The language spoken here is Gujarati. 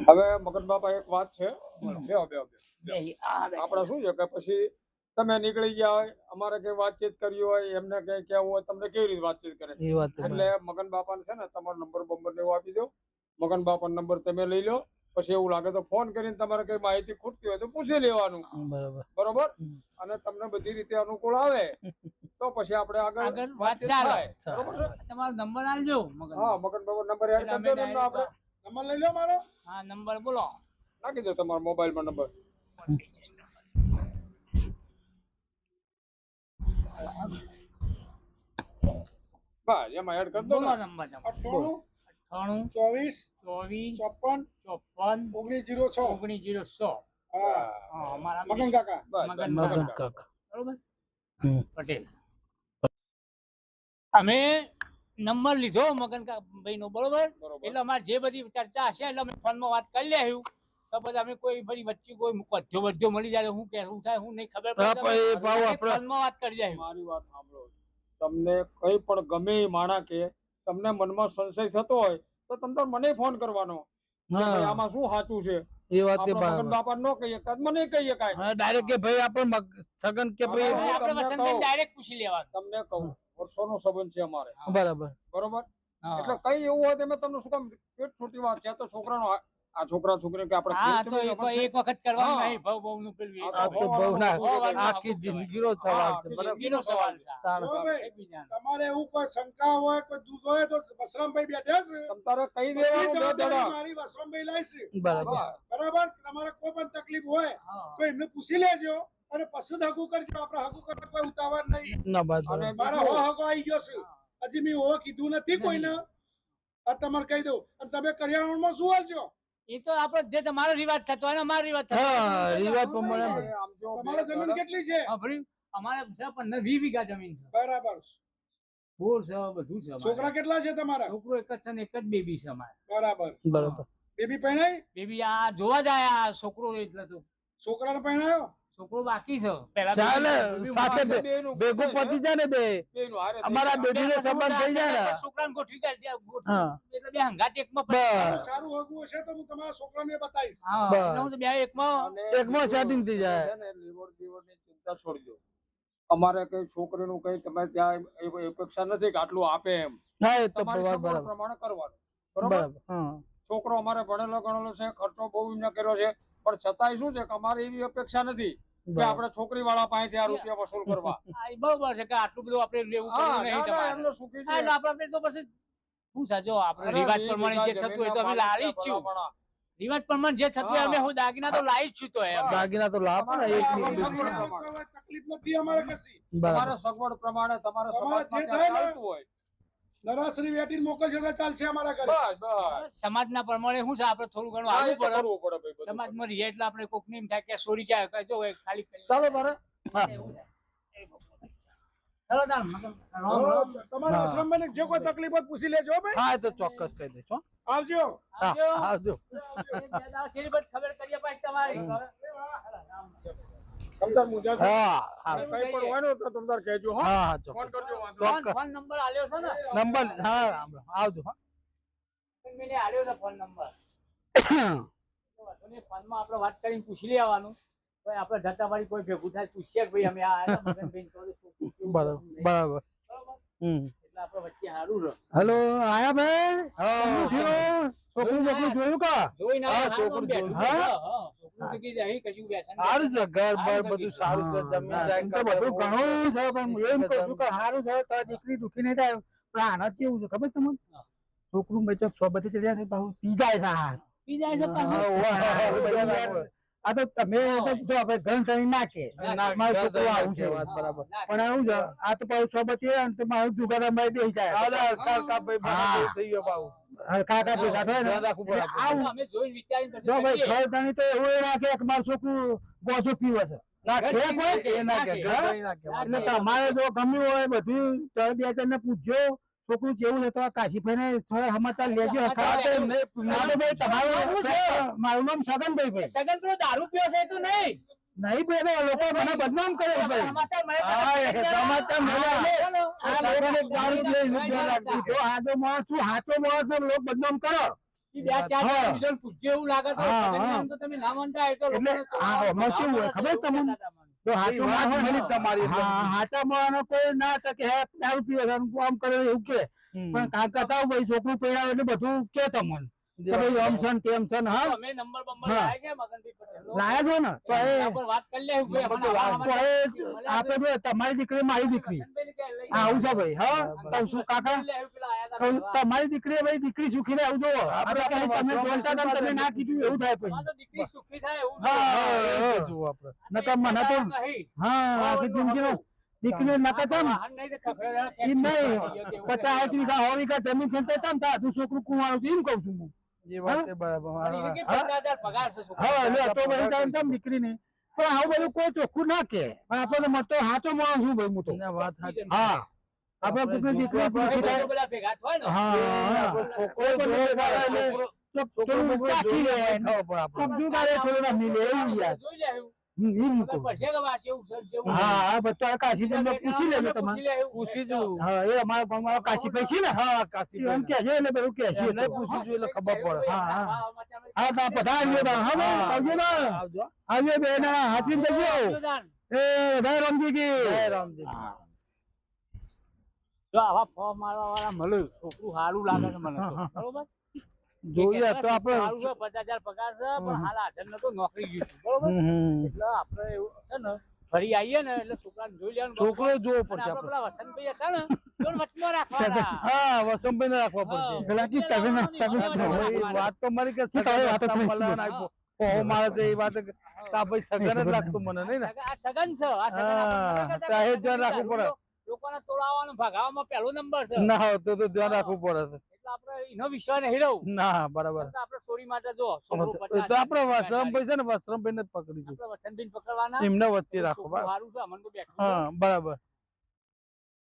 હવે મગન બાપા એક વાત છે. બે- બે- આપણે શું છે કે પછી તમે નીકળી ગયા હોય અમારે કઈ વાતચીત કરવી હોય એમને કઈ કેવું હોય તમને કેવી રીતે વાતચીત કરે? એ વાત તો એટલે મગન બાપાને છે ને તમારો નંબર બંબર ને એવું આપી દો. મગન બાપાનો નંબર તમે લઈ લો. પછી એવું લાગે તો ફોન કરીને તમારે કઈ માહિતી ખૂટતી હોય તો પૂછી લેવાનું. બરોબર. અને તમને બધી રીતે અનુકૂળ આવે તો પછી આપણે આગળ વાતચીત. થાય. તમારો નંબર આલજો હા મગન બાપા નંબર એડ એટલે કરી દો આપણે. નંબર લઈ લો મારો. હા નંબર બોલો. નાખી દો તમારા મોબાઈલમાં નંબર. બસ એમાં એડ કરી દો બોલો નંબર નંબર. અઠ્ઠાણું અઠ્ઠાણું ચોવીસ ચોવીસ ચોપન ચોપન ઓગણીસ જીરો છ ઓગણીસ જીરો છ હા. અમારા મગન કાકા. મગન બસ, મગન બસ. કાકા. બરોબર? પટેલ. અમે નંબર લીધો મગન ભાઈ નો બરોબર. એટલે અમારે જે બધી ચર્ચા હશે એટલે અમે ફોનમાં વાત કરી લેવું તો બધા અમે કોઈ ફરી વચ્ચે કોઈ વધ્યો વધ્યો મળી જાય હું કે શું થાય હું નહીં ખબર ફોનમાં વાત કરી જાય. મારી વાત સાંભળો. તમને કઈ પણ ગમે એ માણા કે તમને મનમાં સંશય થતો હોય તો તમને તો મને ફોન કરવાનો. આમાં શું સાચું છે? એ વાત એ આપણે બાપા નો કહીએ કાં મને કહીએ ડાયરેક્ટ કે ભાઈ આપણે સગન કે ભાઈ. આપણે. ડાયરેક્ટ પૂછી લેવા તમને કહું. વર્ષોનો સંબંધ છે અમારે. બરાબર. બરોબર? એટલે કઈ એવું હોય તમે તમને શું કામ પેટ છૂટી વાત છે. તો છોકરાનો આ- છોકરા છોકરી કે આપણે એક વખત કરવાનું હા. નહીં ભાવ ભાવનું પેલું આ આ તો તો બહુ બહુ ના નો આખી જિંદગીનો સવાલ છે જિંદગીનો સવાલ છે. તમારે એવું કોઈ શંકા હોય કોઈ દૂધ હોય તો વસરામભાઈ બેઠા છે? તમારે કઈ દેવાનું મારી વસરામભાઈ લાવશે બરાબર. બરાબર? તમારે કોઈ પણ તકલીફ હોય તો એમને પૂછી લેજો. અને પછી જ હગું કરજો. આપણે હગું કરવા કોઈ ઉતાવળ નહીં. અને મારા હો હગો આવી ગયો છે. હજી મેં હો કીધું નથી કોઈને. આ તમારે કહી દઉં. અને તમે કરિયાણામાં શું હાલજો એ તો આપણે જે તમારો રિવાજ થતો હોય ને અમારો રિવાજ થતો હા રિવાજ પ્રમાણે તમારે જમીન કેટલી છે? અમારે છે પણ વી વીઘા જમીન છે. બરાબર. બોર છે બધું છે છોકરા કેટલા છે તમારા? છોકરો એક જ છે ને એક જ બેબી છે અમારે. બરાબર. બરાબર. બેબી પહેણાય? બેબી આ જોવા જાય આ છોકરો એટલે તો. છોકરાને પરણાયો છોકરો બાકી છે. પેલા ચાલે સાથે બે- ભેગું પતી જાય ને બે અમારા. બેટીનો સંબંધ થઈ જાય ને છોકરાને ગોઠવી જાય એટલે બે હંગાત એકમાં. સારું હગવું હશે તો હું તમારા છોકરાને બતાવીશ. હા હું તો બે એકમાં એકમાં setting થઈ જાય. છે ને, લીવર ચિંતા છોડી દો. અમારે કઈ છોકરીનું કઈ તમે ત્યાં અપેક્ષા નથી કે આટલું આપે એમ. હા તો પ્રમાણે કરવાનું. બરોબર? બરાબર છોકરો અમારે ભણેલો ગણેલો છે ખર્ચો બહુ એમને કર્યો છે. પણ છતાંય શું છે કે અમારે એવી અપેક્ષા નથી. કે આપણે છોકરી વાળા પાસેથી આ રૂપિયા વસૂલ કરવા. બરોબર છે કે આટલું બધું આપણે લેવું હા પડ્યું નહીં ના, ના, તમારે. સુખી છે. આપણે તો પછી શું છે આપણે રિવાજ પ્રમાણે જે થતું હોય તો અમે લાવી જ છું. રિવાજ પ્રમાણે જે થતું હોય અમે હું દાગીના તો લાવી જ છું તો એમ. દાગીના તો લાવ પણ એક તમારે સગવડ પ્રમાણે. તકલીફ નથી અમારે કશી. તમારે સગવડ પ્રમાણે તમારા સમાજ જે હોય. નરાશ્રી વેટીને મોકલજો તો ચાલશે અમારા ઘરે. બસ બસ. સમાજના પ્રમાણે શું છે? આપણે થોડું ઘણું તો પડે. કરવું પડે સમાજમાં રહીએ એટલે આપણે કોક એમ થાય કે સોરી જાય કે જો ખાલી ચાલો. તમારા. આશ્રમમાં જે કોઈ તકલીફ હોય પૂછી લેજો ભાઈ. હા તો ચોક્કસ કહી હો. આવજો. આવજો. આવજો. ખબર કરીએ પછી તમારી. તમતાર મુજા છો? હા. હા કઈ પણ હોય ને તો તમતાર કહેજો હા. હા ફોન કરજો વાંધો ફોન નંબર આલ્યો છે ને? નંબર હા. આવજો હા. મને આલ્યો છે ફોન નંબર. ફોનમાં આપણે વાત કરીને પૂછી લેવાનું ભાઈ આપણે જતા વાળી કોઈ ભેગું થાય પૂછીએ કે ભાઈ અમે આ બરાબર બરાબર? હમ. એટલે આપણે વચ્ચે હારું રહે. હેલો આયા ભાઈ? હા. છોકરું છોકરું જોયું કા? જોઈ ના છોકરું હા? છે. સારું છે ઘર બાર બધું સારું છે જમીન જાય તો બધું ઘણું છે પણ હું એમ કહું છું કે સારું છે તો દીકરી દુખી નહીં થાય. પણ આના કેવું છે ખબર છે તમને. છોકરું મેં સો બધી ચડી જાય ને પાછું પી જાય છે પી જાય છે એ આ તો તમે તો જો આપણે ઘણ ચડી નાખે મારું છોકરું આવું છે વાત બરાબર. પણ આવું છે આ તો પાછું સોબત તો મારું જુગારા મારી બેસી જાય. અરે ભાઈ થઈ ગયો બાબુ કાકા ભેગા થાય ને. ધ્યાન રાખવું પડે એટલે આપણે. આવું. અમે જોઈને વિચારીને પછી જો ભાઈ ઘર ધણી તો એવું એ રાખે કે મારું છોકરું ગોજો પીવે છે. એ એટલે તમારે જો ગમ્યું હોય બધું તો બે જણને પૂછજો. છોકરું કેવું છે તો આ કાશીભાઈને થોડા સમાચાર લેજો તમારું મારું નામ છગનભાઈ ભાઈ. સગન દારૂ પીવો છે તો નહીં? નહીં ભાઈ લોકો મને બદનામ કરે છે ભાઈ. સમાચાર મળે. આ લોકોને દારૂ જો માણસ છું, હાચો માણસ લોકો બદનામ કરો. ખબર તમને? તો હાચું વાત માણસ હોય ને, મળી તમારી એટલે. હા, હાચા માણસ કોઈ ના કે હે દારૂ પીવે છે આમ કરે એવું કે. પણ કાકા તાવ ભાઈ છોકરું એટલે બધું કે તમને. જો તમારી દીકરી મારી દીકરી. આવું છે ભાઈ હા. શું કાકા? તમારી દીકરી ભાઈ દીકરી સુખી થાય એવું જોવો. આપડે કહે તમે જોતા હતા તમે ના કીધું એવું થાય પછી. દીકરી સુખી થાય એવું હા. નકર મને તો હા આખી જિંદગીનો દીકરી ઈ નહીં. પચાસ વીઘા સો વીઘા જમીન છે ને તે ચમ તું છોકરું કુંવારું છે એમ કહું છું હું. એ વાત બરાબર એટલે તો ચમ દીકરી નહીં પણ આવું બધું કોઈ ચોખ્ખું ના કે પણ આપણે તો મત સાચો માણસ છું ભાઈ હું તો. વાત હા. આપણે કોઈકની દીકરો ભેગા થાય હા હા. છોકરો થોડું ચાખી લે. કોક જુગાડે થોડું ના મિલે એવું યાર આવજો. બે ના હાથવીને જજો. એ રમજી જય કી રામજી જો આવા ફોર્મ મારવા વાળા મળ્યું છોકરું સારું લાગે છે મને બરોબર? જોઈએ તો આપણે સારું છે પચાસ હજાર પગાર છે પણ હાલ હાજર નતો નોકરી ગયું બરોબર. એટલે આપણે એવું છે ને ફરી આવીએ ને એટલે છોકરાને જોઈ લેવાનું છોકરો જોવો પડશે આપણે પેલા વસંતભાઈ હતા ને મળે રાખવું પડે. લોકોને તોડાવવાનો ભગાવવામાં પહેલો નંબર છે. ના તો તો ધ્યાન રાખવું પડે એટલે આપણે એનો વિશ્વાસ નહીં રહું. ના બરાબર. આપણે સોરી માટે જો તો આપણે છે ને વસંતભાઈ ને પકડીશું આપણે વસંતભાઈને પકડવાના. એમને વચ્ચે રાખો સારું છે અમને તો બેઠું હા બરાબર.